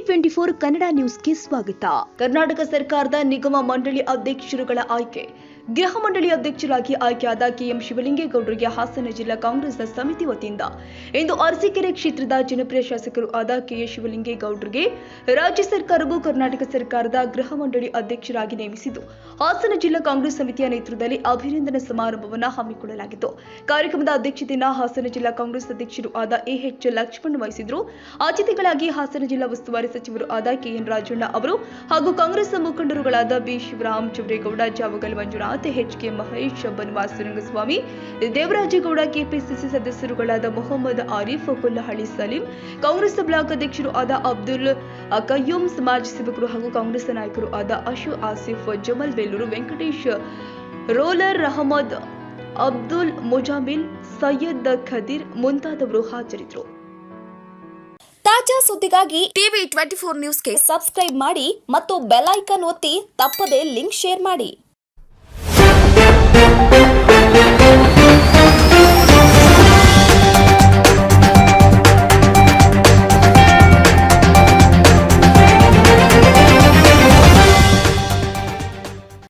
Twenty four Kannada ನ್ಯೂಸ್ಗೆ ಸ್ವಾಗತ. ಕರ್ನಾಟಕ ಸರ್ಕಾರದ ನಿಗಮ ಮಂಡಳಿ ಅಧ್ಯಕ್ಷರುಗಳ ಆಯ್ಕೆ. ಗೃಹ ಮಂಡಳಿ ಅಧ್ಯಕ್ಷರಾಗಿ ಆಯ್ಕೆಯಾದ ಕೆಎಂ ಶಿವಲಿಂಗೇಗೌಡರಿಗೆ ಹಾಸನ ಜಿಲ್ಲಾ ಕಾಂಗ್ರೆಸ್ ಸಮಿತಿ ವತಿಯಿಂದ ಇಂದು ಅರಸೀಕೆರೆ ಕ್ಷೇತ್ರದ ಜನಪ್ರಿಯ ಶಾಸಕರು ಆದ ಕೆಎ ಶಿವಲಿಂಗೇಗೌಡರಿಗೆ ರಾಜ್ಯ ಸರ್ಕಾರವು ಕರ್ನಾಟಕ ಸರ್ಕಾರದ ಗೃಹ ಮಂಡಳಿ ಅಧ್ಯಕ್ಷರಾಗಿ ನೇಮಿಸಿದ್ದು. ಹಾಸನ ಜಿಲ್ಲಾ ಕಾಂಗ್ರೆಸ್ ಸಮಿತಿಯ ನೇತೃತ್ವದಲ್ಲಿ ಅಭಿನಂದನಾ ಸಮಾರಂಭವನ್ನು ಹಮ್ಮಿಕೊಳ್ಳಲಾಗಿತ್ತು. ಕಾರ್ಯಕ್ರಮದ ಅಧ್ಯಕ್ಷತೆಯನ್ನು ಹಾಸನ ಜಿಲ್ಲಾ ಕಾಂಗ್ರೆಸ್ ಅಧ್ಯಕ್ಷರು ಆದ ಎಎಚ್ ಲಕ್ಷ್ಮಣ್ ವಹಿಸಿದ್ರು. ಅತಿಥಿಗಳಾಗಿ ಹಾಸನ ಜಿಲ್ಲಾ ಉಸ್ತುವಾರಿ ಸಚಿವರು ಆದ ಕೆಎನ್ ರಾಜಣ್ಣ ಅವರು ಹಾಗೂ Congress ಮುಖಂಡರುಗಳಾದ B Shivaram Chowregowda, Javagal Manjunath H K Mahesh Swamy Rangaswamy, Devarajegowda KPCC ಸದಸ್ಯರುಗಳಾದ Mohammed Arif, Kollahalli Salim, Congress block ಅಧ್ಯಕ್ಷರು ಆದ ಅಬ್ದುಲ್ ಕಯ್ಯೂಂ ಸಮಾಜ ಸೇವಕರು ಹಾಗೂ ಕಾಂಗ್ರೆಸ್ ನಾಯಕರು ಆದ ಅಶು ಆಸಿಫ್, ಜಮಲ್ ಬೇಲೂರು ವೆಂಕಟೇಶ್ ರೋಲರ್ ಅಹಮದ್, ಅಬ್ದುಲ್ ಮುಜಾಮಿಲ್ ಸೈಯದ್ ಖದೀರ್ ಮುಂತಾದವರು ಹಾಜರಿದ್ದರು. ತಾಜಾ ಸುದ್ದಿಗಾಗಿ ಟಿವಿ ಟ್ವೆಂಟಿ ಫೋರ್ ನ್ಯೂಸ್ಗೆ ಸಬ್ಸ್ಕ್ರೈಬ್ ಮಾಡಿ ಮತ್ತು ಬೆಲ್ ಐಕನ್ ಒತ್ತಿ ತಪ್ಪದೇ ಲಿಂಕ್ ಶೇರ್ ಮಾಡಿ. Thank you.